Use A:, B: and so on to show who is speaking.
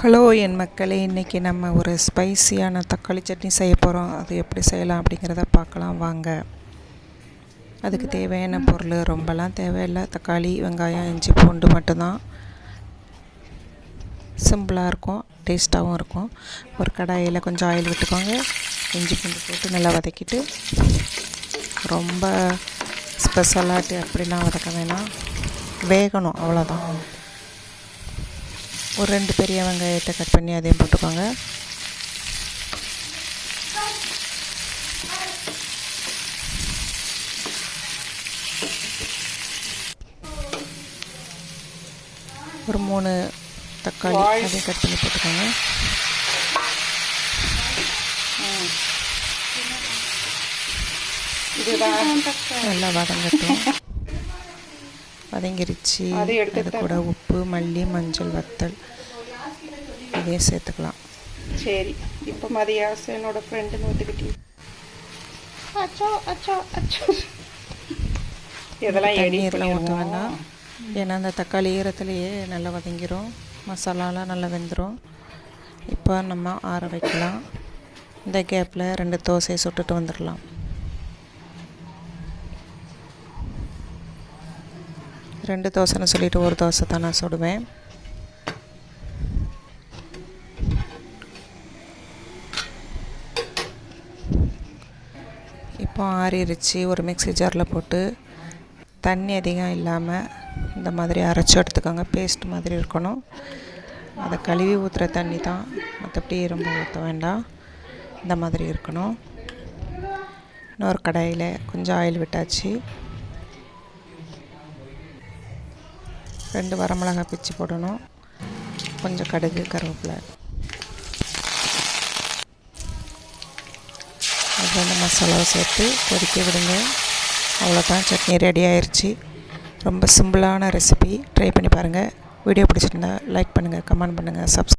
A: Hello என் மக்களே இன்றைக்கி நம்ம ஒரு ஸ்பைசியான தக்காளி சட்னி செய்ய போகிறோம் அது எப்படி செய்யலாம் அப்படிங்கிறத பார்க்கலாம் வாங்க. அதுக்கு தேவையான பொருள் ரொம்பலாம் தேவையில்லை. தக்காளி வெங்காயம் இஞ்சி பூண்டு மட்டும்தான். சிம்பிளாக இருக்கும் டேஸ்ட்டாகவும் இருக்கும். ஒரு கடாயில் கொஞ்சம் ஆயில் விட்டுக்கோங்க. இஞ்சி பூண்டு போட்டு நல்லா வதக்கிட்டு ரொம்ப ஸ்பெஷலாட்டு அப்படிலாம் வதக்க வேணாம். வேகணும் அவ்வளோதான் ஒரு ரெண்டு பெரிய வெங்காயத்தை கட் பண்ணி அதையும் போட்டுக்கோங்க. ஒரு மூணு தக்காளி அதையும் கட் பண்ணி போட்டுக்கோங்க. நல்லா வதங்கட்டும். வதங்கிருச்சு அது கூட உப்பு மல்லி மஞ்சள் வத்தல் இதையும் சேர்த்துக்கலாம்.
B: சரி இப்போ மதியாசம் என்னோட ஃப்ரெண்டுன்னு ஒத்துக்கிட்டி அச்சோ அச்சோ அச்சோ. இதெல்லாம்
A: தண்ணீர்லாம் ஊற்ற வேண்டாம். ஏன்னா அந்த தக்காளி ஈரத்துலேயே நல்லா வதங்கிரும். மசாலாலாம் நல்லா வெந்துடும் இப்போ நம்ம ஆற வைக்கலாம். இந்த கேப்பில் ரெண்டு தோசையை சுட்டுட்டு வந்துடலாம். ரெண்டு தோசைன்னு சொல்லிட்டு ஒரு தோசை தான் நான் சுடுவேன். இப்போ ஆறிடுச்சு ஒரு மிக்ஸி ஜாரில் போட்டு தண்ணி அதிகம் இல்லாமல் இந்த மாதிரி அரைச்சி எடுத்துக்கோங்க. பேஸ்ட் மாதிரி இருக்கணும். அதை கழுவி ஊற்றுற தண்ணி தான் மற்றபடி ரொம்ப ஊற்ற வேண்டாம். இந்த மாதிரி இருக்கணும். இன்னொரு கடாயில் கொஞ்சம் ஆயில் விட்டாச்சு. ரெண்டு வரமிளகாய் பிச்சு போடணும். கொஞ்சம் கடுகு கருவேப்பிலை. அப்புறம் வந்து மசாலாவை சேர்த்து கொதிக்க விடுங்க. அவ்வளோதான். சட்னி ரெடி ஆயிடுச்சு ரொம்ப சிம்பிளான ரெசிபி ட்ரை பண்ணி பாருங்கள் வீடியோ பிடிச்சிருந்தா லைக் பண்ணுங்கள் கமெண்ட் பண்ணுங்கள் சப்ஸ்